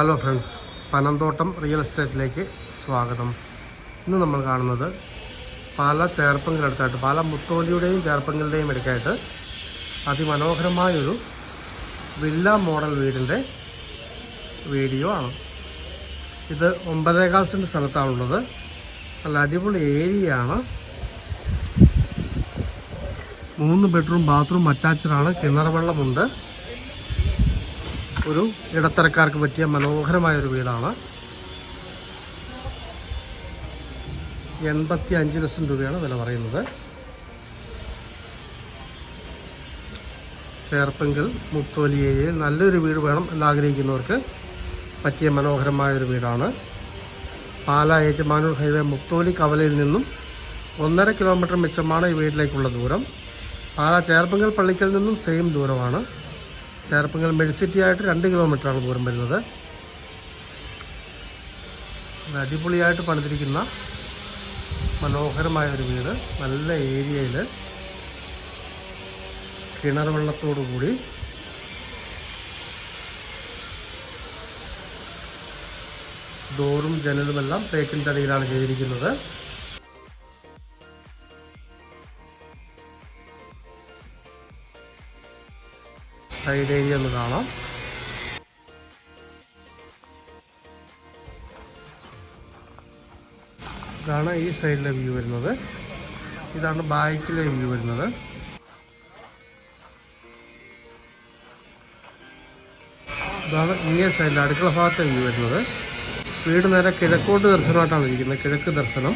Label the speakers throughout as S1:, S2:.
S1: Hello friends Panamthottam real എസ്റ്റേറ്റിലേക്ക് സ്വാഗതം. ഇന്ന് നമ്മൾ കാണുന്നത് പാല ചേർപ്പങ്ങളെടുത്തായിട്ട് പാല മുത്തോലിയുടെയും ചേർപ്പങ്കലിന്റെയും ഇടയ്ക്കായിട്ട് അതിമനോഹരമായൊരു വില്ല മോഡൽ വീടിന്റെ വീഡിയോ ആണ്. ഇത് ഒമ്പതേകാൽ സെന്റ് സ്ഥലത്താണുള്ളത്. നല്ല അടിപൊളി ഏരിയയാണ്. മൂന്ന് ബെഡ്റൂം ബാത്റൂം അറ്റാച്ച്ഡാണ്. കിണർ വെള്ളമുണ്ട്. ഒരു ഇടത്തരക്കാർക്ക് പറ്റിയ മനോഹരമായ ഒരു വീടാണ്. എൺപത്തി അഞ്ച് ലക്ഷം രൂപയാണ് വില പറയുന്നത്. ചേർപ്പെങ്കിൽ മുത്തോലി ഏരിയയിൽ നല്ലൊരു വീട് വേണം എന്നാഗ്രഹിക്കുന്നവർക്ക് പറ്റിയ മനോഹരമായ ഒരു വീടാണ്. പാല ഏറ്റുമാനൂർ ഹൈവേ മുത്തോലി കവലയിൽ നിന്നും ഒന്നര കിലോമീറ്റർ മിച്ചമാണ് ഈ വീട്ടിലേക്കുള്ള ദൂരം. പാല ചേർപ്പങ്കൽ പള്ളിക്കൽ നിന്നും സെയിം ദൂരമാണ്. ചേർപ്പങ്കൽ മെഡിസിറ്റി ആയിട്ട് രണ്ട് കിലോമീറ്ററാണ് ദൂരം വരുന്നത്. അടിപൊളിയായിട്ട് പണിതിരിക്കുന്ന മനോഹരമായ ഒരു വീട്. നല്ല ഏരിയയിൽ കിണർ വെള്ളത്തോടു കൂടി ഡോറും ജനലുമെല്ലാം തേക്കിന്റെ അടിയിലാണ് ചെയ്തിരിക്കുന്നത്. സൈഡ് ഏരിയ ഒന്ന് കാണാം. ഇതാണ് ഈ സൈഡിലെ വ്യൂ വരുന്നത്. ഇതാണ് ബാക്കിലെ വ്യൂ വരുന്നത്. ഇതാണ് ഇങ്ങേ സൈഡിൽ അടുക്കള ഭാഗത്തെ വ്യൂ വരുന്നത്. വീട് നേരെ കിഴക്കോട്ട് ദർശനമായിട്ടാണ് ഇരിക്കുന്നത്. കിഴക്ക് ദർശനം.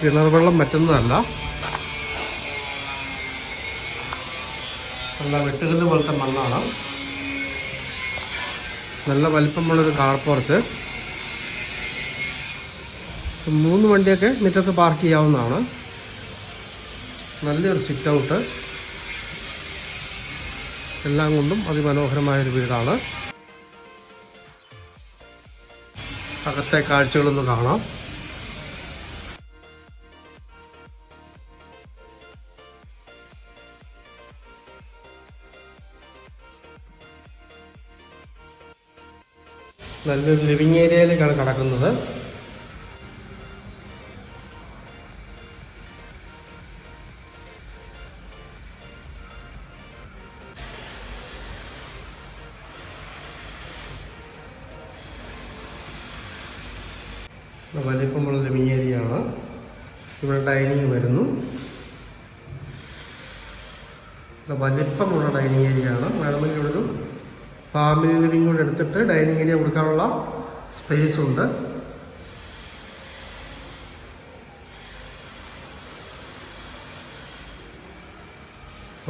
S1: കിണർ വെള്ളം പറ്റുന്നതല്ല നല്ല വെട്ടുകല്ല് പോലത്തെ മണ്ണാണ്. നല്ല വലിപ്പമുള്ളൊരു കാർപ്പുറത്ത് മൂന്ന് വണ്ടിയൊക്കെ മുറ്റത്ത് പാർക്ക് ചെയ്യാവുന്നതാണ്. നല്ലൊരു സിറ്റ് ഔട്ട് എല്ലാം കൊണ്ടും അതിമനോഹരമായൊരു വീടാണ്. അകത്തെ കാഴ്ചകളൊന്ന് കാണാം. നല്ലൊരു ലിവിങ് ഏരിയയിലേക്കാണ് കടക്കുന്നത്. വലിപ്പമുള്ള ലിവിങ് ഏരിയ ആണ്. ഇവിടെ ഡൈനിങ് വരുന്നു. വലിപ്പമുള്ള ഡൈനിങ് ഏരിയ ആണ്. മാഡമിന്റെ ഇവിടെ ഒരു ഫാമിലി ലിവിംഗ് കൂടെ എടുത്തിട്ട് ഡൈനിങ് ഏരിയ കൊടുക്കാനുള്ള സ്പേസ് ഉണ്ട്.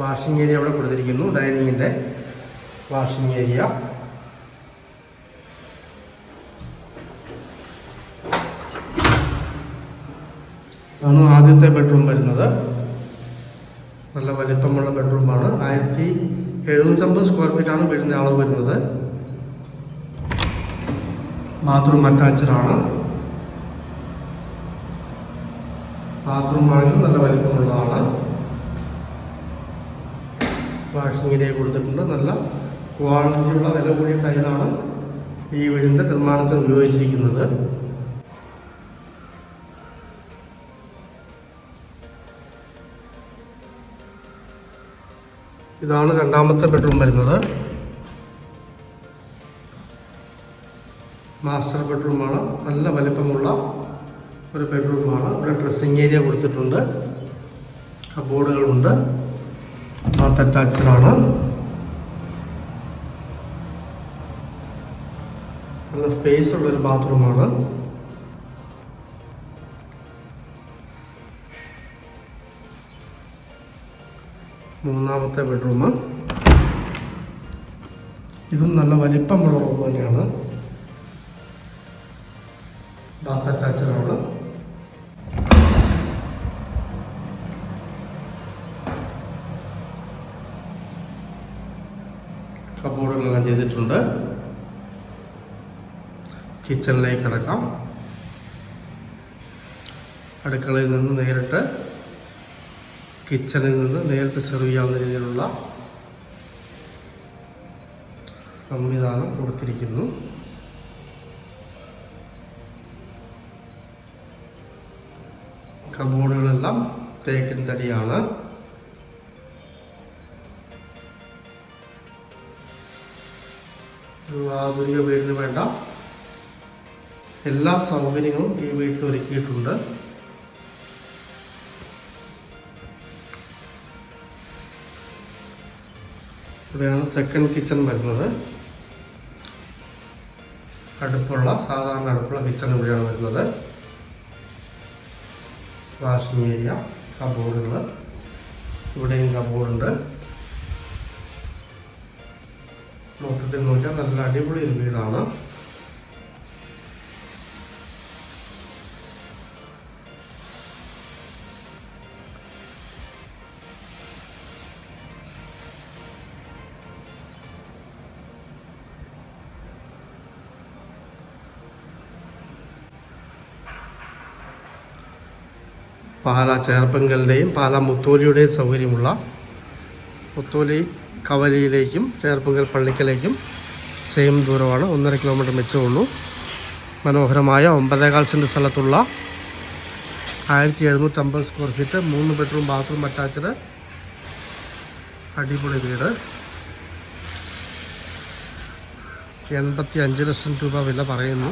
S1: വാഷിംഗ് ഏരിയ അവിടെ കൊടുത്തിരിക്കുന്നു ഡൈനിങ്ങിന്റെ വാഷിംഗ് ഏരിയ. ആണ് ആദ്യത്തെ ബെഡ്റൂം വരുന്നത്. നല്ല വലിപ്പമുള്ള ബെഡ്റൂമാണ്. ആയിരത്തി എഴുന്നൂറ്റമ്പത് സ്ക്വയർ ഫീറ്റാണ് വീടിന്റെ അളവ് വരുന്നത്. ബാത്റൂം അറ്റാച്ച്ഡ് ആണ്. ബാത്റൂം ആണെങ്കിലും നല്ല വലിപ്പമുള്ളതാണ്. വാഷിംഗ് ഏരിയ കൊടുത്തിട്ടുണ്ട്. നല്ല ക്വാളിറ്റിയുള്ള വില കൂടിയ ടൈലാണ് ഈ വീടിന്റെ നിർമ്മാണത്തിൽ ഉപയോഗിച്ചിരിക്കുന്നത്. ഇതാണ് രണ്ടാമത്തെ ബെഡ്റൂം വരുന്നത്. മാസ്റ്റർ ബെഡ്റൂമാണ് നല്ല വലിപ്പമുള്ള ഒരു ബെഡ്റൂമാണ് ഇവിടെ ഡ്രസ്സിങ് ഏരിയ കൊടുത്തിട്ടുണ്ട്. കബോർഡുകളുണ്ട് ബാത്ത് ആണ്. നല്ല സ്പേസ് ഉള്ളൊരു ബാത്റൂമാണ് മൂന്നാമത്തെ ബെഡ്റൂം ഇതും നല്ല വലിപ്പമുള്ള റൂം തന്നെയാണ്. ബാത്ത് അറ്റാച്ചഡാണ് കബോർഡുകളെല്ലാം ചെയ്തിട്ടുണ്ട്. കിച്ചണിലേക്ക് കിടക്കാം. അടുക്കളയിൽ നിന്ന് നേരിട്ട് കിച്ചണിൽ നിന്ന് നേരിട്ട് സെർവ് ചെയ്യാവുന്ന രീതിയിലുള്ള സംവിധാനം കൊടുത്തിരിക്കുന്നു. കബോർഡുകളെല്ലാം തേക്കിൻ തടിയാണ്. ആധുനിക വീടിന് വേണ്ട എല്ലാ സൗകര്യങ്ങളും ഈ വീട്ടിൽ ഒരുക്കിയിട്ടുണ്ട്. ഇവിടെയാണ് സെക്കൻഡ് കിച്ചൺ വരുന്നത്. അടുപ്പുള്ള സാധാരണ അടുപ്പുള്ള കിച്ചൺ ഇവിടെയാണ് വരുന്നത്. വാഷിംഗ് ഏരിയ കബോർഡുകൾ ഇവിടെയും കബോർഡുണ്ട് മൊത്തത്തിൽ നോക്കിയാൽ നല്ല അടിപൊളി ഒരു വീടാണ്. പാല ചേർപ്പങ്കലിന്റെയും പാല മുത്തോലിയുടെയും സൗകര്യമുള്ള മുത്തോലി കവലയിലേക്കും ചേർപ്പങ്കൽ പള്ളിക്കലേക്കും സെയിം ദൂരമാണ്. ഒന്നര കിലോമീറ്റർ മെച്ചമുള്ളൂ മനോഹരമായ ഒമ്പതേകാൽ സെന്റ് സ്ഥലത്തുള്ള ആയിരത്തി എഴുന്നൂറ്റമ്പത് സ്ക്വയർ ഫീറ്റ് മൂന്ന് ബെഡ്റൂം ബാത്റൂം അറ്റാച്ച്ഡ് അടിപൊളി വീട്. എൺപത്തി അഞ്ച് ലക്ഷം രൂപ വില പറയുന്നു.